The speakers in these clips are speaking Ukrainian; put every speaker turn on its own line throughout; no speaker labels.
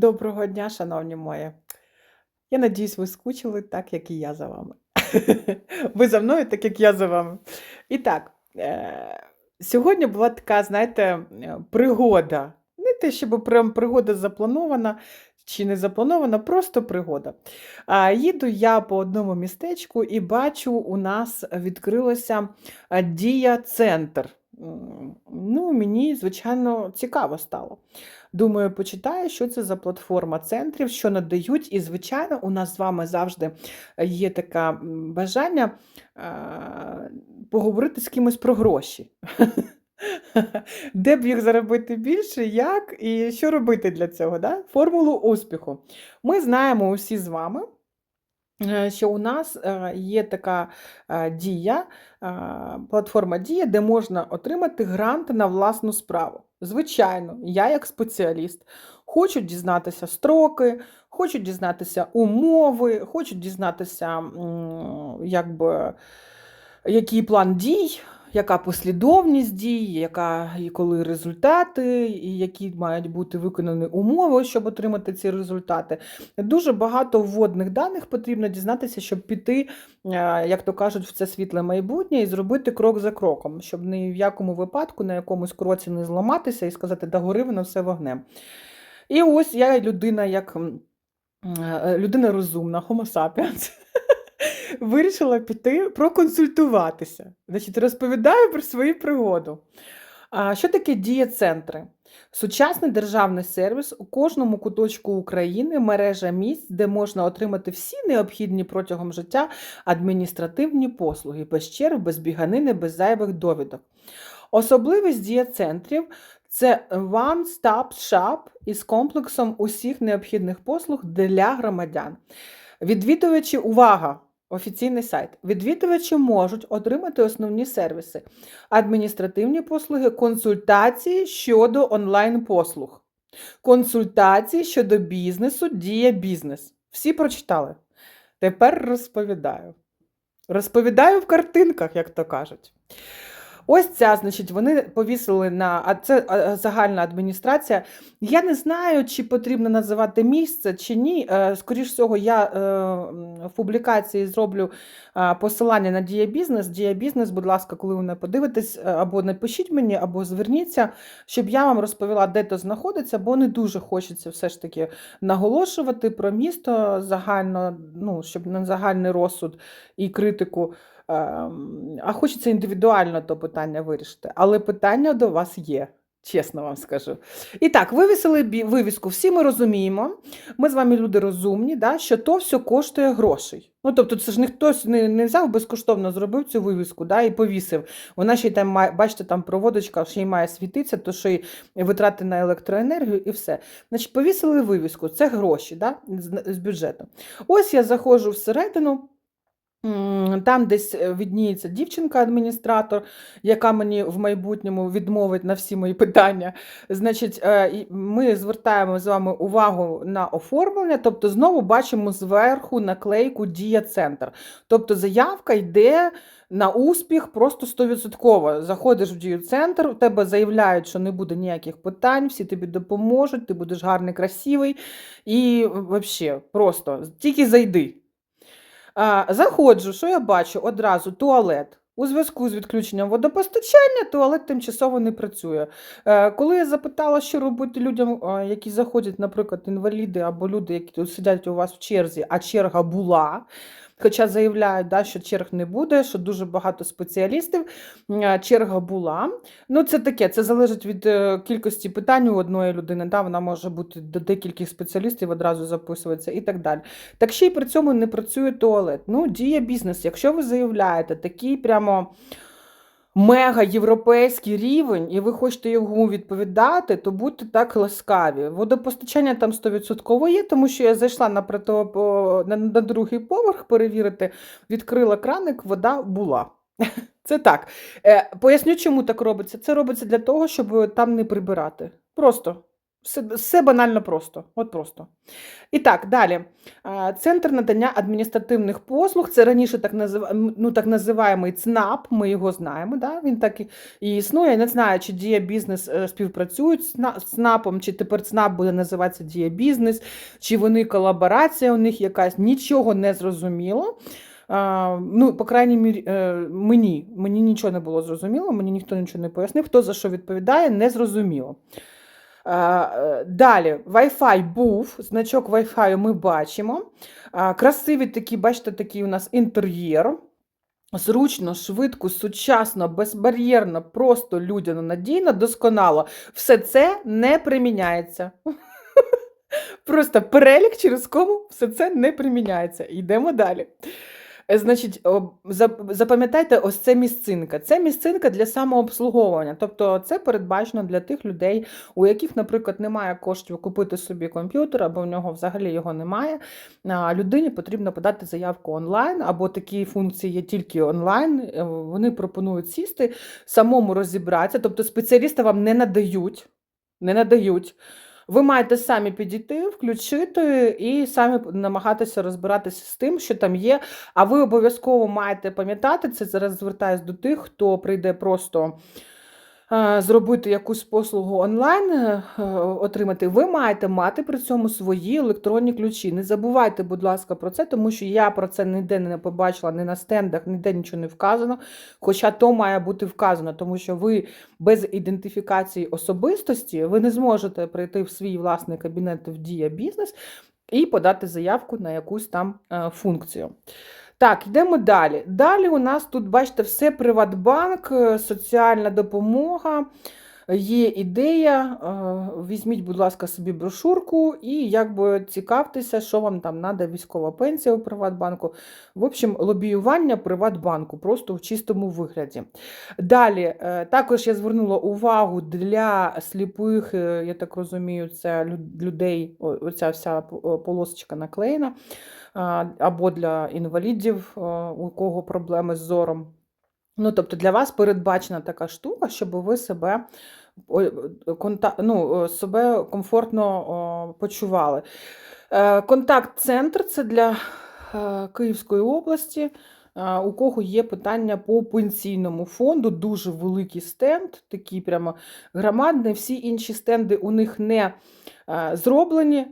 Доброго дня, шановні мої. Я надіюсь, ви скучили так, як і я за вами. Ви за мною, так як я за вами. І так, е, сьогодні була така, знаєте, пригода. Не те, щоб прям пригода запланована чи не запланована, просто пригода. Їду я по одному містечку і бачу, у нас відкрилося дія-центр. Ну, мені, звичайно, цікаво стало. Думаю, почитаю, що це за платформа центрів, що надають. І, звичайно, у нас з вами завжди є таке бажання е, поговорити з кимось про гроші. Де б їх заробити більше, як і що робити для цього? Да? Формулу успіху. Ми знаємо усі з вами. Е, Що у нас е, є така е, дія, платформа Дія, де можна отримати грант на власну справу. Звичайно, я як спеціаліст хочу дізнатися строки, хочу дізнатися умови, хочу дізнатися, якби, який план дій, яка послідовність дій, яка і коли результати, і які мають бути виконані умови, щоб отримати ці результати. Дуже багато вводних даних потрібно дізнатися, щоб піти, е, як то кажуть, в це світле майбутнє і зробити крок за кроком, щоб ні в якому випадку на якомусь кроці не зламатися і сказати, да гори воно все вогнем. І ось я людина, як е, людина розумна, Homo sapiens, вирішила піти проконсультуватися. Значить, розповідаю про свою пригоду. А що таке дія-центри? Сучасний державний сервіс у кожному куточку України, мережа місць, де можна отримати всі необхідні протягом життя адміністративні послуги, без черг, без біганини, без зайвих довідок. Особливість дія-центрів це one-stop shop із комплексом усіх необхідних послуг для громадян. Відвідувачі, увага! Офіційний сайт. Відвідувачі можуть отримати основні сервіси: адміністративні послуги, консультації щодо онлайн-послуг, консультації щодо бізнесу, дія бізнес. Всі прочитали. Тепер розповідаю. Розповідаю в картинках, як то кажуть. Ось ця, значить, вони повісили на а це загальна адміністрація. Я не знаю, чи потрібно називати місце, чи ні. Е, Скоріш всього, я е, в публікації зроблю е, посилання на діябізнес. Діябізнес, будь ласка, коли ви не подивитесь, або напишіть мені, або зверніться, щоб я вам розповіла, де то знаходиться, бо не дуже хочеться все ж таки наголошувати про місто загально, ну, щоб на загальний розсуд і критику. Ем, А хочеться індивідуально то питання вирішити. Але питання до вас є, чесно вам скажу. І так, вивісили вивіску. Всі ми розуміємо, ми з вами люди розумні, да, що то все коштує грошей. Ну, тобто, це ж ніхто не, не взяв безкоштовно, зробив цю вивіску да, і повісив. Вона ще й там має, бачите, там проводочка ще й має світитися, то ще й витрати на електроенергію і все. Значить, повісили вивіску, це гроші да, з, з бюджету. Ось я заходжу всередину. Там десь е, відніється дівчинка-адміністратор, яка мені в майбутньому відмовить на всі мої питання. Значить, е, ми звертаємо з вами увагу на оформлення, тобто знову бачимо зверху наклейку Дія-центр. Тобто заявка йде на успіх просто 100%. Заходиш в дію-центр, у тебе заявляють, що не буде ніяких питань, всі тобі допоможуть, ти будеш гарний, красивий. І взагалі, просто тільки зайди. Заходжу, що я бачу? Одразу туалет. У зв'язку з відключенням водопостачання туалет тимчасово не працює. Е, Коли я запитала, що робити людям, е, які заходять, наприклад, інваліди або люди, які тут сидять у вас в черзі, а черга була. Хоча заявляють, да, що черг не буде, що дуже багато спеціалістів, черга була. Ну, це таке, це залежить від е, кількості питань у одної людини. Да, вона може бути до декількох спеціалістів одразу записуватися і так далі. Так ще й при цьому не працює туалет. Ну, діє бізнес. Якщо ви заявляєте такий прямо мега європейський рівень, і ви хочете йому відповідати, то будьте так ласкаві. Водопостачання там 100% є, тому що я зайшла на, на, на другий поверх перевірити, відкрила краник, вода була. Це так. Е, поясню, чому так робиться. Це робиться для того, щоб там не прибирати. Просто Все, банально просто. От просто. І так, далі. Центр надання адміністративних послуг. Це раніше так, назив... ну, так називаємий ЦНАП, ми його знаємо. Да? Він так і існує. Я не знаю, чи Дія Бізнес е, співпрацюють з ЦНАПом, чи тепер ЦНАП буде називатися Дія Бізнес, чи вони колаборація у них якась. Нічого не зрозуміло. Ну, по крайній мірі, е, мені, мені нічого не було зрозуміло, мені ніхто нічого не пояснив. Хто за що відповідає, не зрозуміло. Е, Далі, Wi-Fi був, значок Wi-Fi ми бачимо. Красивий такий, бачите, такий у нас інтер'єр. Зручно, швидко, сучасно, безбар'єрно, просто людяно, надійно, досконало. Все це не приміняється. Просто перелік, через кому все це не приміняється. Йдемо далі. Е, Значить, запам'ятайте, ось це місцинка. Це місцинка для самообслуговування. Тобто це передбачено для тих людей, у яких, наприклад, немає коштів купити собі комп'ютер, або в нього взагалі його немає. Людині потрібно подати заявку онлайн, або такі функції є тільки онлайн. Е, Вони пропонують сісти, самому розібратися. Тобто спеціалісти вам не надають. Не надають. Ви маєте самі підійти, включити і самі намагатися розбиратися з тим, що там є. А ви обов'язково маєте пам'ятати, це зараз звертаюсь до тих, хто прийде просто зробити якусь послугу онлайн, е, е, отримати. Ви маєте мати при цьому свої електронні ключі. Не забувайте, будь ласка, про це, тому що я про це ніде не побачила, ні на стендах, ніде нічого не вказано. Хоча то має бути вказано, тому що ви без ідентифікації особистості ви не зможете прийти в свій власний кабінет в Дія Бізнес і подати заявку на якусь там е, функцію. Так, йдемо далі. Далі у нас тут, бачите, все Приватбанк, е, соціальна допомога. Є ідея, е, візьміть, будь ласка, собі брошурку і якби цікавтеся, що вам там треба, військова пенсія у Приватбанку. В общем, лобіювання Приватбанку, просто в чистому вигляді. Далі, е, також я звернула увагу для сліпих, я так розумію, це людей, оця вся полосочка наклеєна, або для інвалідів, у кого проблеми з зором. Ну, тобто для вас передбачена така штука, щоб ви себе, ну, себе комфортно почували. Е, Контакт-центр це для е, Київської області. У кого є питання по пенсійному фонду, дуже великий стенд, такий прямо громадний. Всі інші стенди у них не е, зроблені, е,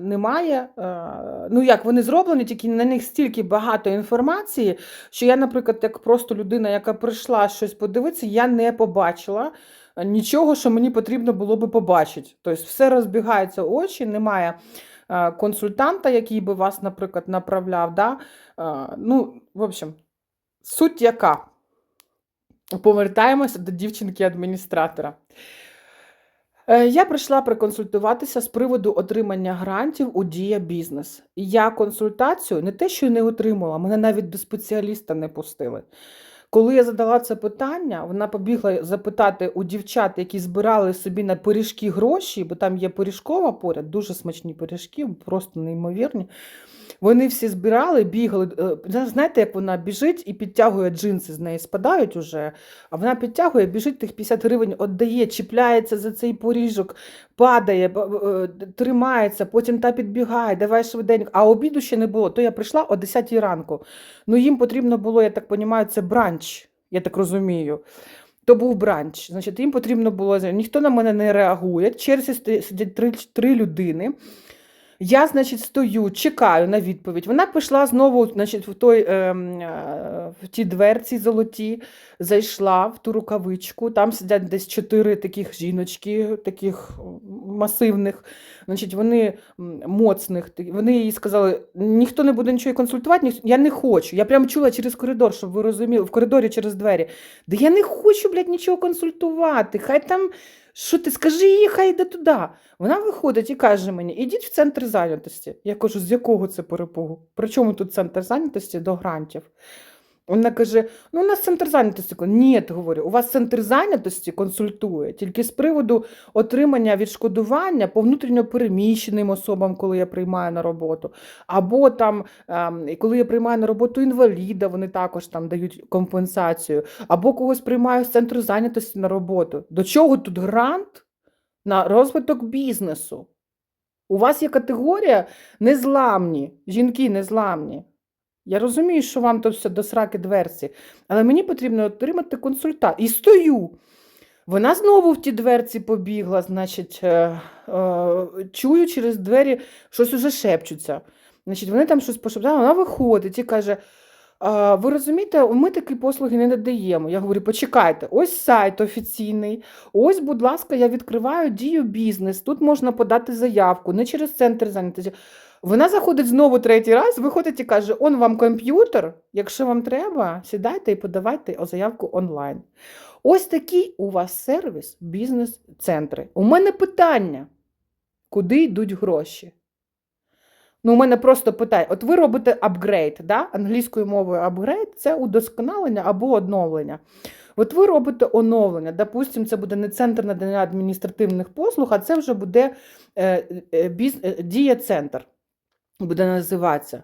немає. е, Ну, як вони зроблені, тільки на них стільки багато інформації, що я, наприклад, як просто людина, яка прийшла щось подивитися, я не побачила нічого, що мені потрібно було би побачити. Тобто все розбігається очі, немає консультанта, який би вас, наприклад, направляв. Да? Е, Ну, в общем, суть яка? Повертаємося до дівчинки-адміністратора. Е, Я прийшла проконсультуватися з приводу отримання грантів у Дія Бізнес. Я консультацію не те, що не отримала, мене навіть до спеціаліста не пустили. Коли я задала це питання, вона побігла запитати у дівчат, які збирали собі на пиріжки гроші, бо там є пиріжкова поряд, дуже смачні пиріжки, просто неймовірні. Вони всі збирали, бігали. Е, Знаєте, як вона біжить і підтягує джинси, з неї спадають уже, а вона підтягує, біжить тих 50 гривень, віддає, чіпляється за цей поріжок, падає, е, тримається, потім та підбігає, давай швиденько. А обіду ще не було. То я прийшла о 10 ранку. Ну їм потрібно було, я так розумію, це бранч, я так розумію. То був бранч. Значить, їм потрібно було. Ніхто на мене не реагує. Через сидять три, три людини. Я, значить, стою, чекаю на відповідь. Вона пішла знову, значить, в той ем, е, в ті дверці золоті, зайшла в ту рукавичку. Там сидять десь чотири таких жіночки, таких масивних. Значить, вони моцних. Вони їй сказали: ніхто не буде нічого консультувати, ніхто... я не хочу. Я прям чула через коридор, щоб ви розуміли, в коридорі через двері. Да я не хочу, блядь, нічого консультувати. Хай там. Що ти скажи їй, хай йде туди. Вона виходить і каже мені: ідіть в центр зайнятості. Я кажу, з якого це перепугу? При чому тут центр зайнятості до грантів? Вона каже: ну, у нас центр зайнятості. Ні, говорю, у вас центр зайнятості консультує тільки з приводу отримання відшкодування по внутрішньо переміщеним особам, коли я приймаю на роботу. Або там, ем, коли я приймаю на роботу інваліда, вони також там дають компенсацію, або когось приймаю з центру зайнятості на роботу. До чого тут грант? на розвиток бізнесу. У вас є категорія незламні, жінки незламні. Я розумію, що вам то все до сраки дверці, але мені потрібно отримати консультацію. І стою. Вона знову в ті дверці побігла, значить, е, е, чую через двері, щось уже шепчуться. Значить, вони там щось пошептали, вона виходить і каже: ви розумієте, ми такі послуги не надаємо. Я говорю, почекайте, ось сайт офіційний, ось, будь ласка, я відкриваю дію бізнес. Тут можна подати заявку, не через центр зайнятості. Вона заходить знову третій раз, виходить і каже: он вам комп'ютер. Якщо вам треба, сідайте і подавайте заявку онлайн. Ось такий у вас сервіс, бізнес-центри. У мене питання, куди йдуть гроші? Ну, у мене просто питання: от ви робите апгрейд, да? англійською мовою апгрейд це удосконалення або оновлення. От ви робите оновлення, допустимо, це буде не центр надання адміністративних послуг, а це вже буде е, е, е, дія-центр, буде називатися.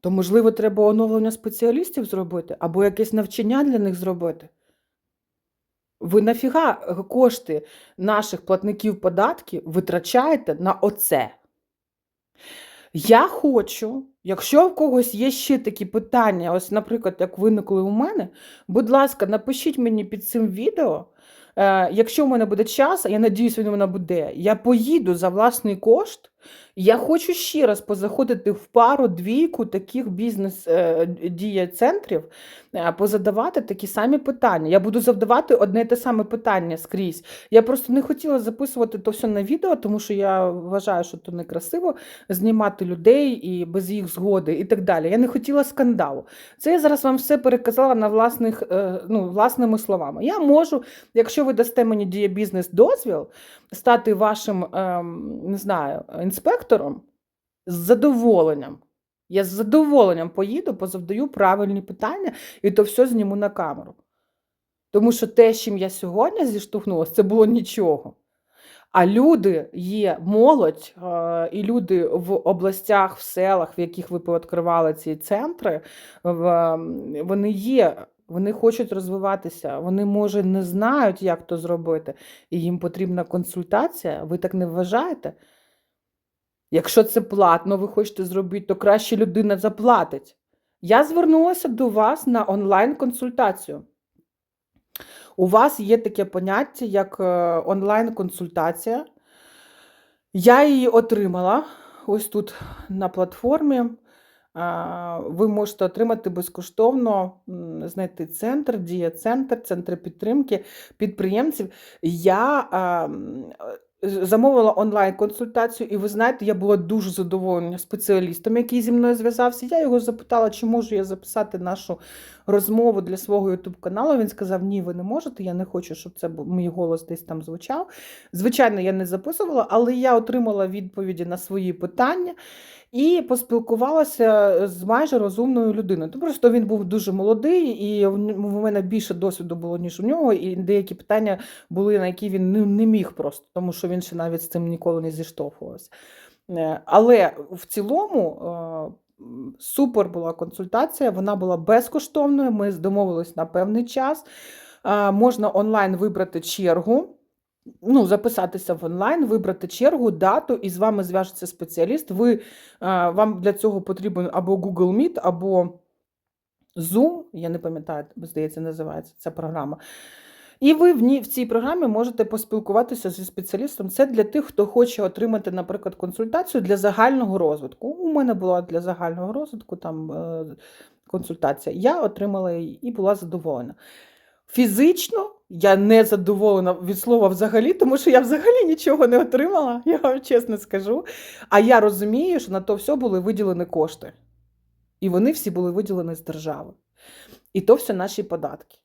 То, можливо, треба оновлення спеціалістів зробити, або якесь навчання для них зробити. Ви нафіга кошти наших платників податків витрачаєте на оце? Я хочу, якщо в когось є ще такі питання, ось, наприклад, як виникли у мене, будь ласка, напишіть мені під цим відео. Е, якщо в мене буде час, я надіюсь, він у мене буде, я поїду за власний кошт. Я хочу ще раз позаходити в пару двійку таких бізнес-дія-центрів, е, позадавати такі самі питання. Я буду завдавати одне і те саме питання скрізь. Я просто не хотіла записувати то все на відео, тому що я вважаю, що то некрасиво знімати людей і без їх згоди і так далі. Я не хотіла скандалу. Це я зараз вам все переказала на власних, е, ну, власними словами. Я можу, якщо ви дасте мені дієбізнес дозвіл, стати вашим, ем, не знаю, інспектором з задоволенням. Я з задоволенням поїду, позавдаю правильні питання і то все зніму на камеру. Тому що те, з чим я сьогодні зіштовхнулася, це було нічого. А люди є молодь, е, і люди в областях, в селах, в яких ви пооткривали ці центри, в- вони є, вони хочуть розвиватися, вони, може, не знають, як то зробити, і їм потрібна консультація. Ви так не вважаєте? Якщо це платно, ви хочете зробити, то краще людина заплатить. Я звернулася до вас на онлайн-консультацію. У вас є таке поняття, як е, онлайн-консультація. Я її отримала ось тут на платформі. Ви можете отримати безкоштовно, знайти центр, дія-центр, центри підтримки підприємців. Я а, м, е, замовила онлайн-консультацію, і ви знаєте, я була дуже задоволена спеціалістом, який зі мною зв'язався. Я його запитала, чи можу я записати нашу розмову для свого youtube каналу. Він сказав: Ні, ви не можете. Я не хочу, щоб це мій голос десь там звучав. Звичайно, я не записувала, але я отримала відповіді на свої питання. І поспілкувалася з майже розумною людиною. То просто він був дуже молодий, і в мене більше досвіду було, ніж у нього, і деякі питання були, на які він не, міг просто, тому що він ще навіть з цим ніколи не зіштовхувався. Е, Але в цілому е, супер була консультація, вона була безкоштовною. Ми домовились на певний час. Е, Можна онлайн вибрати чергу ну, записатися в онлайн, вибрати чергу, дату, і з вами зв'яжеться спеціаліст. Ви, е, вам для цього потрібен або Google Meet, або Zoom, я не пам'ятаю, здається, називається ця програма. І ви в, ній, в цій програмі можете поспілкуватися зі спеціалістом. Це для тих, хто хоче отримати, наприклад, консультацію для загального розвитку. У мене була для загального розвитку там е, консультація. Я отримала її і була задоволена. Фізично я не задоволена від слова взагалі, тому що я взагалі нічого не отримала, я вам чесно скажу. А я розумію, що на то все були виділені кошти. І вони всі були виділені з держави. І то все наші податки.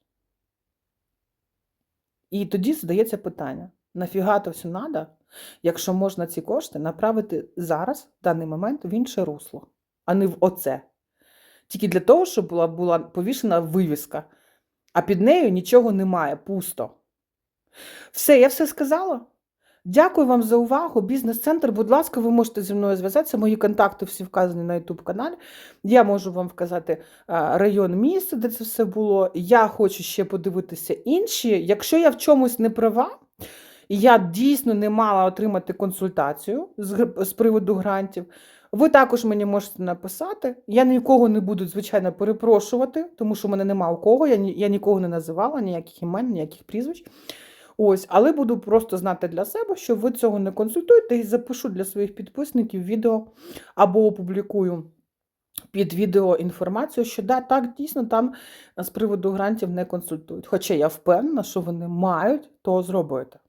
І тоді задається питання: нафіга то все треба, якщо можна ці кошти направити зараз, в даний момент, в інше русло, а не в оце. Тільки для того, щоб була, була повішена вивіска, а під нею нічого немає, пусто. Все, я все сказала. Дякую вам за увагу. Бізнес-центр, будь ласка, ви можете зі мною зв'язатися. Мої контакти всі вказані на YouTube каналі. Я можу вам вказати район міста, де це все було. Я хочу ще подивитися інші. Якщо я в чомусь не права, і я дійсно не мала отримати консультацію з приводу грантів, ви також мені можете написати. Я нікого не буду, звичайно, перепрошувати, тому що в мене нема у кого. Я, ні- я нікого не називала, ніяких імен, ніяких прізвищ. Ось, але буду просто знати для себе, що ви цього не консультуєте, і запишу для своїх підписників відео або опублікую під відео інформацію, що да, так, дійсно там з приводу грантів не консультують. Хоча я впевнена, що вони мають то зробити.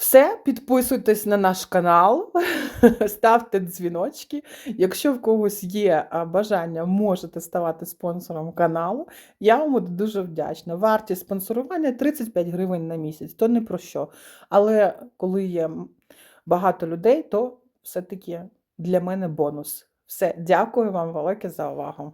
Все, підписуйтесь на наш канал, ставте дзвіночки. Якщо в когось є бажання, можете ставати спонсором каналу. Я вам буду дуже вдячна. Вартість спонсорування 35 гривень на місяць, то не про що. Але коли є багато людей, то все-таки для мене бонус. Все, дякую вам велике за увагу.